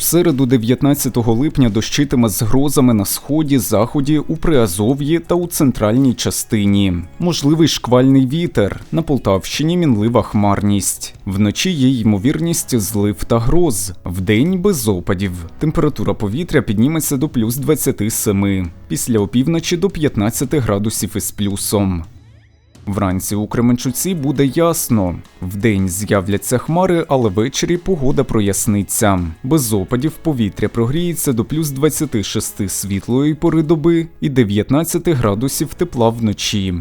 середу, 19 липня, дощитиме з грозами на сході, заході, у Приазов'ї та у центральній частині. Можливий шквальний вітер. На Полтавщині мінлива хмарність. Вночі є ймовірність злив та гроз. Вдень без опадів. Температура повітря підніметься до плюс 27. Після опівночі до 15 градусів із плюсом. Вранці у Кременчуці буде ясно. Вдень з'являться хмари, але ввечері погода проясниться. Без опадів повітря прогріється до плюс 26 світлої пори доби і 19 градусів тепла вночі.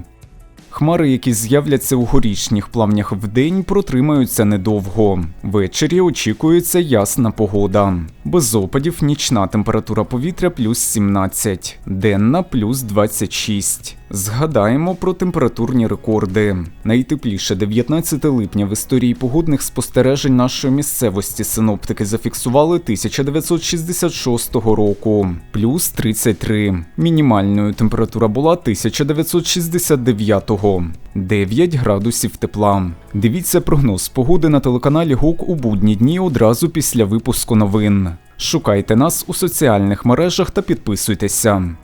Хмари, які з'являться у горішніх плавнях вдень, протримаються недовго. Ввечері очікується ясна погода. Без опадів нічна температура повітря плюс 17, денна плюс 26. Згадаємо про температурні рекорди. Найтепліше 19 липня в історії погодних спостережень нашої місцевості синоптики зафіксували 1966 року, плюс 33. Мінімальною температура була 1969 9 градусів тепла. Дивіться прогноз погоди на телеканалі ГУК у будні дні одразу після випуску новин. Шукайте нас у соціальних мережах та підписуйтеся.